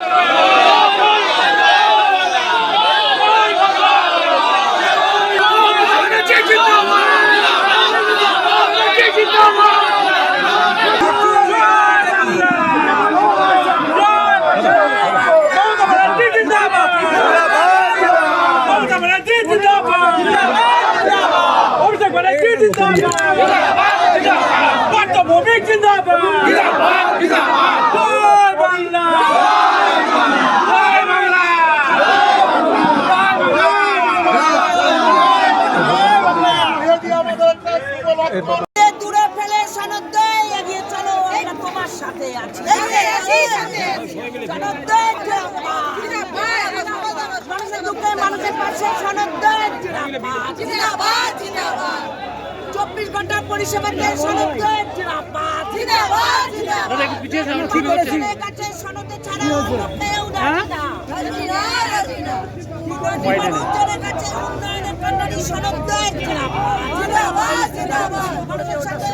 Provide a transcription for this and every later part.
Yeah. সনদয় করেছি মানুষের সাথে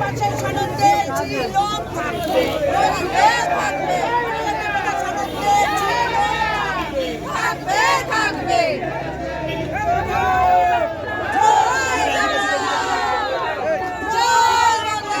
পাশে সনদে ছিল থাকবে থাকবে সনদে ছিল থাকবে থাকবে জয় বাংলা জয় বাংলা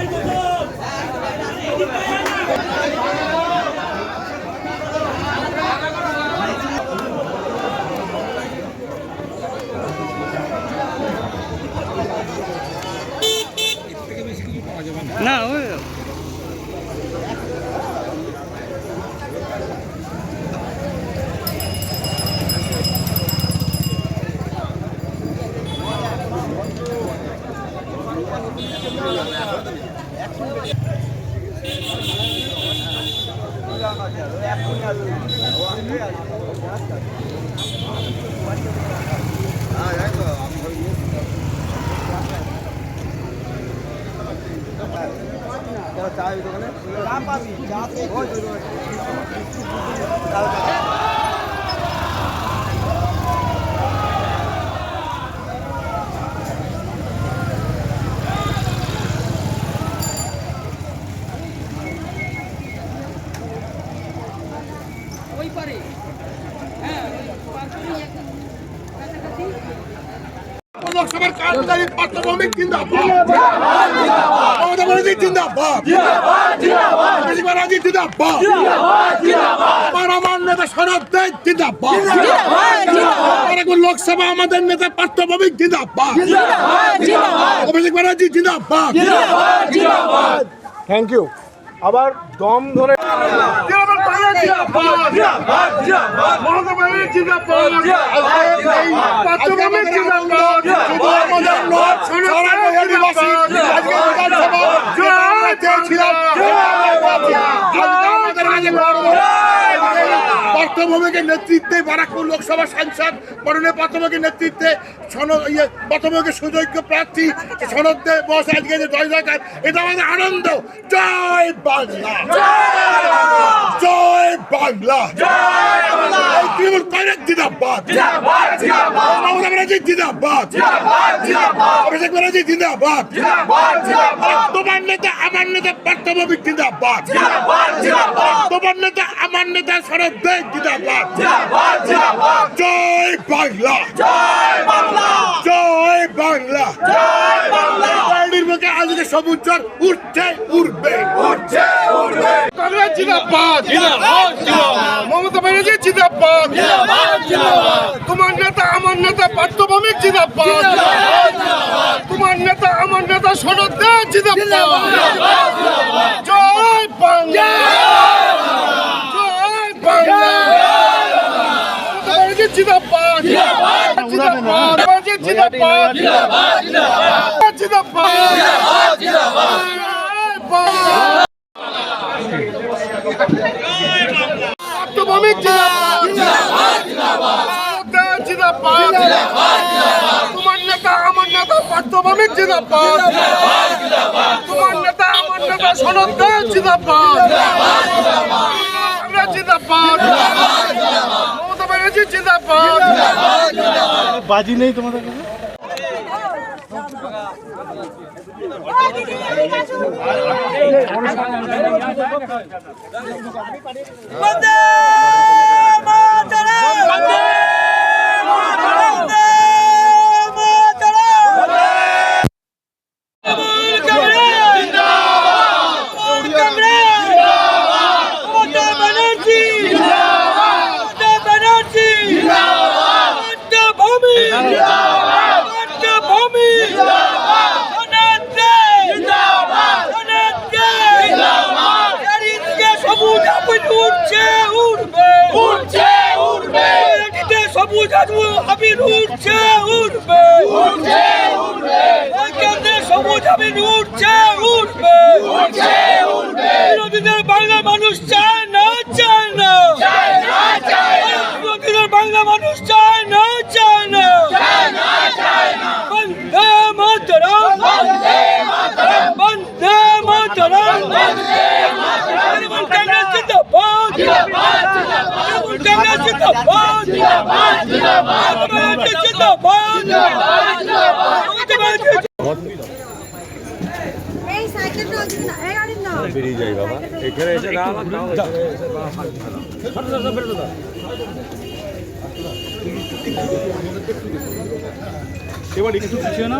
ওই লোকসভার কার্যকারী পার্থভৌমিক জিন্দাবাদ। মমতা ব্যানার্জি জিন্দাবাদ। অভিষেক ব্যানার্জি জিন্দাবাদ। আমার আমার নেতা শরদ দেব জিন্দাবাদ। লোকসভা আমাদের নেতা পার্থভৌমিক জিন্দাবাদ। অভিষেক ব্যানার্জি জিন্দাবাদ। থ্যাংক ইউ আবার দম ধরে চেয়েছিলাম পার্থভূমিকের নেতৃত্বে বারাকপুর লোকসভা সাংসদ, মাননীয় পার্থভূমিকের নেতৃত্বে সনদ ইয়ে পার্থভূমিকের সুযোগ্য প্রার্থী সনদে বস আজকে যে জয় জয়কার, এটা আমাদের আনন্দ। জয় বাংলা। জয় বাংলা। আমার নেতা তোমার নেতা, আমার নেতা শরৎ দেব জিন্দাবাদ। জয় বাংলা। জয় বাংলা। পার্টির মুখে আজকে সবুজ জল উঠছে উঠবে উঠছে উঠবে কংগ্রেস জিন্দাবাদ মমতা ব্যানার্জি জিন্দাবাদ তোমার নেতা আমার নেতা পার্থভূমিক জিন্দাবাদ। তোমার নেতা আমার নেতা শরৎ দেব জিন্দাবাদ। জয় বাংলা। জিন্দাবাদ জিন্দাবাদ জিন্দাবাদ জিন্দাবাদ জিন্দাবাদ জিন্দাবাদ জিন্দাবাদ ভূমি জিন্দাবাদ জিন্দাবাদ জিন্দাবাদ জিন্দাবাদ জিন্দাবাদ তোমার নেতা আমার নেতা পার্থভূমি জিন্দাবাদ জিন্দাবাদ জিন্দাবাদ তোমার নেতা আমার নেতা সনদ জিন্দাবাদ জিন্দাবাদ জিন্দাবাদ জিন্দাবাদ বাজি নেই তোমাদের কাছে? বন্দে মাতরম বন্দে মাতরম বন্দে মাতরম তৃণমূল কংগ্রেস জিন্দাবাদ তৃণমূল কংগ্রেস জিন্দাবাদ মমতা ব্যানার্জি জিন্দাবাদ মমতা ব্যানার্জি জিন্দাবাদ মমতা ভূমি জিন্দাবাদ মমতা ভূমি জিন্দাবাদ সনাত দে জিন্দাবাদ সনাত দে জিন্দাবাদ চারিদিকে সবুজ আবির উঠছে উঠবে উঠছে উঠবে চারিদিকে সবুজ আবির উঠছে উঠবে উঠছে উঠবে কেন্দ্রে আবির উঠছে উঠবে। উঠছে উঠবে। বিরোধীদের বাংলা মানুষ চায় না চায় না। চায় না চায় না। বিরোধীদের বাংলা মানুষ চায় না চায় না। চায় না চায় না। বন্দে মাতরম। বন্দে মাতরম। বন্দে মাতরম। বন্দে মাতরম। তৃণমূল কংগ্রেস জিন্দাবাদ। জিন্দাবাদ জিন্দাবাদ। কংগ্রেস জিন্দাবাদ। জিন্দাবাদ জিন্দাবাদ মমতা জিন্দাবাদ জিন্দাবাদ জিন্দাবাদ মমতা ব্যানার্জি এই সাইকেল চলছে না এই গাড়ি না বেরিয়ে যাই বাবা। এখানে এসে এবার একটু পিছিয়ে না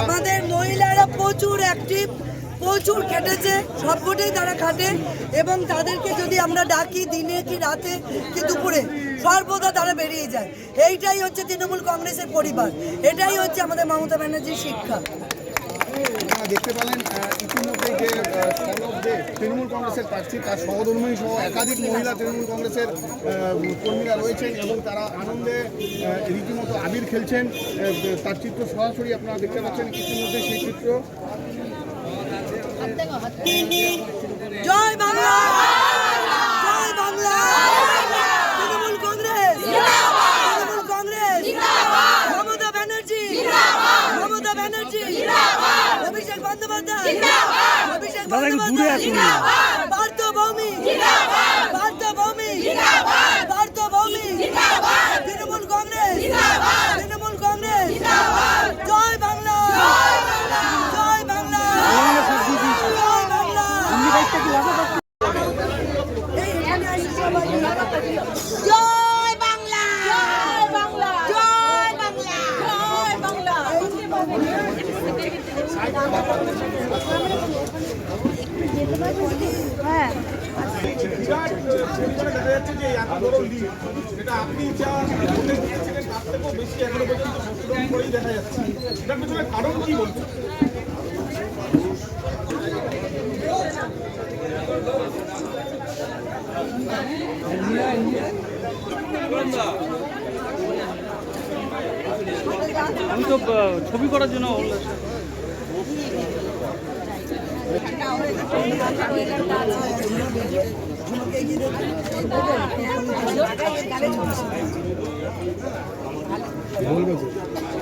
আমাদের মহিলারা প্রচুর অ্যাক্টিভ প্রচুর খেটেছে সবকটাই তারা খাটে এবং তাদেরকে যদি আমরা ডাকি দিনে কি রাতে কি দুপুরে সর্বদা তারা বেরিয়ে যায়। এইটাই হচ্ছে তৃণমূল কংগ্রেসের পরিবার এটাই হচ্ছে আমাদের মমতা ব্যানার্জির শিক্ষা। দেখতে পেলেন আহ, ইতিমধ্যেই যে তৃণমূল কংগ্রেসের প্রার্থী তার সহধর্মী সহ একাধিক মহিলা তৃণমূল কংগ্রেসের কর্মীরা রয়েছেন এবং তারা আনন্দে রীতিমতো আবির খেলছেন। তার চিত্র সরাসরি আপনারা দেখতে পাচ্ছেন ইতিমধ্যে সেই চিত্র। জয় বাংলা। জয় বাংলা। তৃণমূল কংগ্রেস। তৃণমূল কংগ্রেস। মমতা ব্যানার্জি। মমতা ব্যানার্জি। অভিষেক বন্দ্যোপাধ্যায়। অভিষেক বন্দ্যোপাধ্যায়। পার্থ ভৌমি। ভৌমি। পার্থ ভৌমি। তৃণমূল কংগ্রেস। তৃণমূল 난 그중에 다른 분이 뭔지. আমি তো ছবি করার জন্য বলবে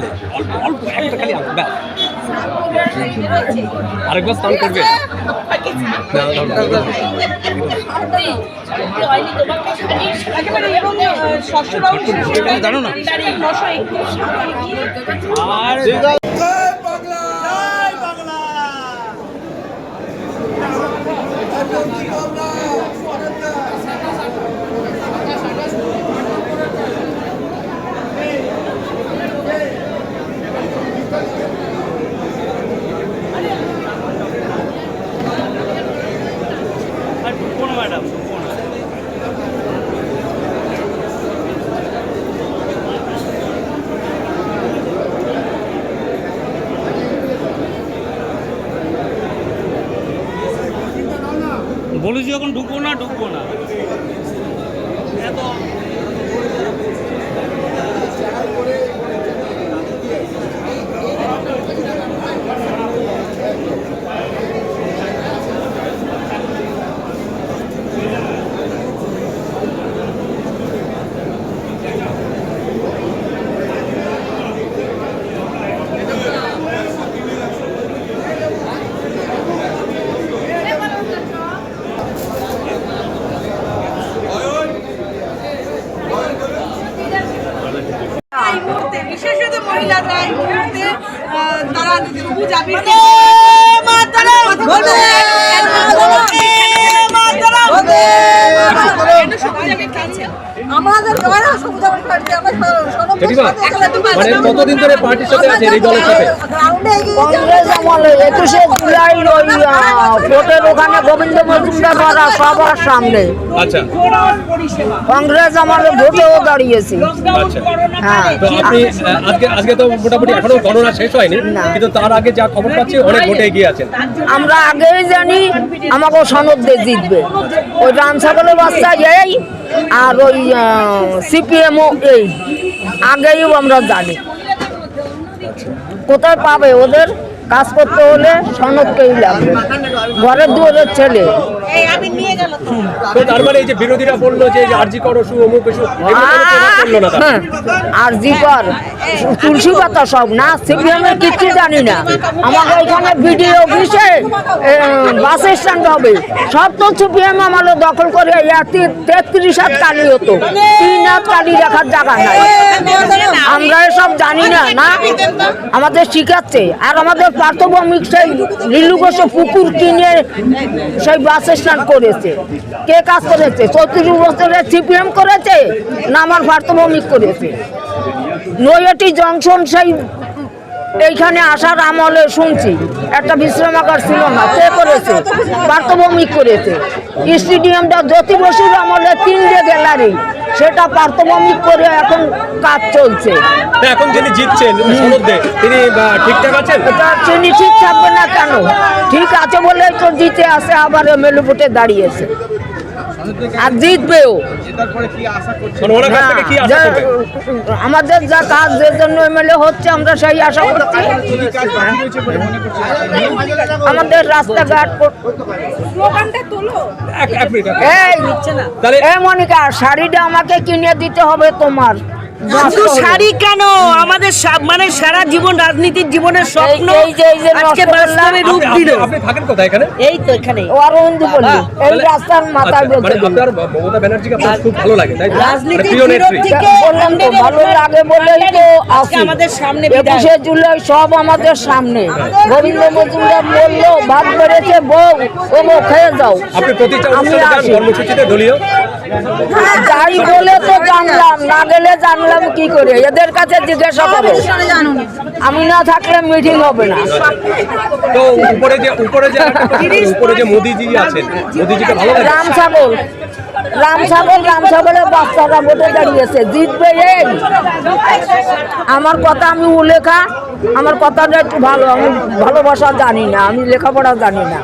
জিন্দাবাদ গেলে অল্প অল্প একটা খালি আলো ব্যাস। আরেকবার স্নান করবে। জানো না আর না ম্যাডাম ঢুকবো না বলেছি যখন ঢুকবো না ঢুকবো না। এত এই মুহূর্তে বিশেষত মহিলারা এই মুহূর্তে তারা সবুজ আবির আমাদের সবুজ আবির মানে কতদিন ধরে পার্টির সাথে আছেন এই দলের সাথে? কংগ্রেস আমলে একুশে জুলাই ওই আহ, ওখানে গোবিন্দ মজুমদার মারা সবার সামনে। আচ্ছা। কংগ্রেস আমলে ভোটেও দাঁড়িয়েছি। আচ্ছা। হ্যাঁ। তো আপনি আজকে আজকে তো মোটামুটি এখনও গণনা শেষ হয়নি কিন্তু তার আগে যা খবর পাচ্ছি অনেক ভোটে এগিয়ে আছেন। আমরা আগেই জানি আমাকে সনদ দিয়ে জিতবে। ওই রাম ছাগলের বাচ্চা এই আর ওই সিপিএমও এই। আগেই আমরা জানি। কোথায় পাবে ওদের? কাজ করতে হলে সনদকেই লাগবে। ঘরের দুয়ারের ছেলে। তো তার মানে এই যে বিরোধীরা বলল যে আরজি করো সু অমুক সু এগুলো কোনো প্রভাব পড়ল না তার। হ্যাঁ, আর জি কর তুলসী পাতা সব না সিপিএম কিচ্ছু জানি না আমাকে ওইখানে বিডিও অফিসে বাস স্ট্যান্ড হবে সব তো সিপিএম আমাদের দখল করে তেত্রিশ হাত কালি হতো তিন হাত কালি রাখার জায়গা নাই আমরা এসব জানি না না আমাদের শিখাচ্ছে আর আমাদের পার্থভৌমিক সেই লিলু পুকুর কিনে সেই বাস স্ট্যান্ড করেছে। কে কাজ করেছে? চৌত্রিশ বছরের সিপিএম করেছে না আমার ভারতভৌমিক করেছে? নৈয়াটি জংশন সেই এইখানে আসার আমলে শুনছি। একটা বিশ্রামাগার ছিল না। কে করেছে? পার্থভৌমিক করেছে। স্টেডিয়ামটা জ্যোতি বসুর আমলে তিনটে গ্যালারি সেটা পার্থভৌমিক করে এখন কাজ চলছে। এখন যিনি জিতছেন সনদ দে তিনি ঠিকঠাক আছেন? তিনি ঠিক থাকবে না কেন? ঠিক আছে বলে তো জিতে আসে আবার মেলুপুটে ভোটে দাঁড়িয়েছে। আর জিতবেও। মানে আমাদের যা কাজ যে জন্য এমএলএ হচ্ছে আমরা সেই আশা করছি। আমাদের রাস্তাঘাট এই মনিকা শাড়িটা আমাকে কিনে দিতে হবে তোমার। শুধু শাড়ি কেন? আমাদের মানে সারা জীবন রাজনীতির জীবনের স্বপ্ন আজকে বাস্তবে রূপ দিল। আপনি- থাকেন কোথায় এখানে? এই তো এখানে। অরবিন্দ বলি এই রাস্তার মাথায় আচ্ছা, মানে বলতে আপনার মমতা ব্যানার্জিকে আপনার খুব ভালো লাগে তাই? মানে রাজনীতির বিরোধীকে বললাম তো ভালো লাগে বলেই তো আজকে আমাদের সামনে বিদায়। একুশে জুলাই সব আমাদের সামনে। গোবিন্দ মজুমদার বলল ভাত বেড়েছে বউ ও খেয়ে যাও। আপনি প্রতিটা অনুষ্ঠানে যান কর্মসূচিতে দলীয়। যাই জানলাম না গেলে জানলাম কি করে? এদের কাছে জিজ্ঞাসা করো। আমি না থাকলে মিটিং হবে না। তো উপরে যে উপরে যে উপরে যে মোদিজি আছেন মোদিজিকে ভালো লাগে? রাম ছাগল। রাম ছাগল রাম ছাগলের বাচ্চারা ভোটে দাঁড়িয়েছে। জিতবে এই আমার কথা আমি উলেখা আমার কথাটা একটু ভালো আমি ভালোবাসা জানি না আমি লেখাপড়া জানি না।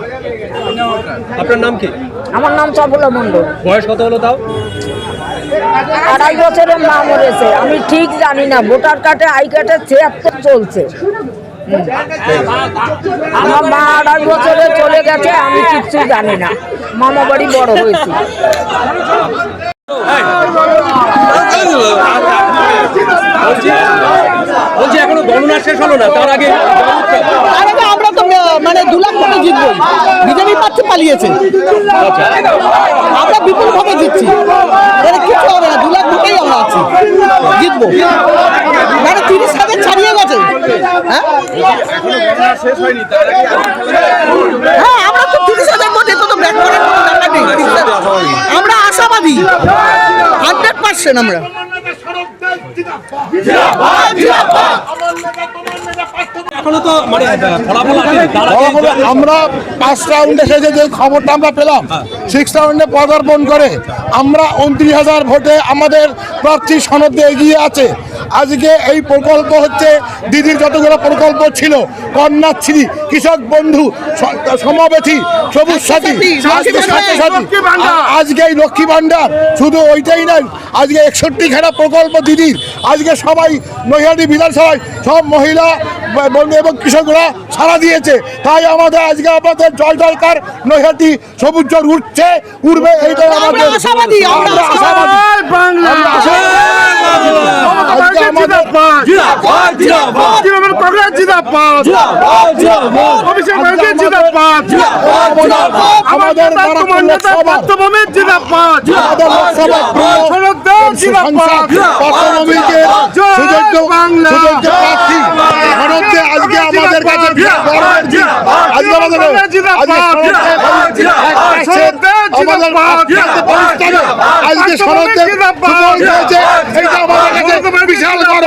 আপনার নাম কি? আমার নাম চপলা মণ্ডল। বয়স কত হলো তাও? আড়াই বছরের মা মরেছে। আমি ঠিক জানি না ভোটার কার্ডে আই কার্ডে ছিয়াত্তর চলছে। আমার মা আড়াই বছরে চলে গেছে আমি কিচ্ছু জানি না। মামা বাড়ি বড় হয়েছি। বলছি বলছি এখনও গণনা শেষ হলো না তার আগে মানে দু লাখ ভোটে জিতবো। বিজেপি পাচ্ছে পালিয়েছে। আমরা বিপুল ভাবে জিতছি। মানে কিছু হবে না, দু লাখ ভোটেই আমরা আছি। জিতবো। মানে তিরিশ হাজার ছাড়িয়ে গেছে। হ্যাঁ? হ্যাঁ আমরা তো তিরিশ হাজার ভোটে তো ব্যাক করার আমরা আশাবাদী। হান্ড্রেড পার্সেন্ট আমরা। আমরা পাঁচ রাউন্ডে সেজে যে খবরটা আমরা পেলাম সিক্স রাউন্ডে পদার্পণ করে আমরা উনত্রিশ হাজার ভোটে আমাদের প্রার্থী সনদে এগিয়ে আছে। আজকে এই প্রকল্প হচ্ছে দিদির যতগুলো প্রকল্প ছিল কন্যাশ্রী কৃষক বন্ধু সমাবেশী সবুজ সাথী আজকে আজকে এই লক্ষ্মী ভাণ্ডার শুধু ওইটাই নয় আজকে একষট্টি খানা প্রকল্প দিদির। আজকে সবাই নৈহাটি বিধানসভায় সব মহিলা বন্ধু এবং কৃষকরা সাড়া দিয়েছে। তাই আমাদের আজকে আমাদের জল জলকার নৈহাটি সবুজ জল উঠছে উঠবে এইটাই আমাদের আশাবাদী, আমাদের প্রার্থী ভারতে আজকে আমাদের কাছে। আজকে আমাদের আমাদের আজকে সনদে হয়েছে এইটা আমাদের কাছে বিশাল গর্ব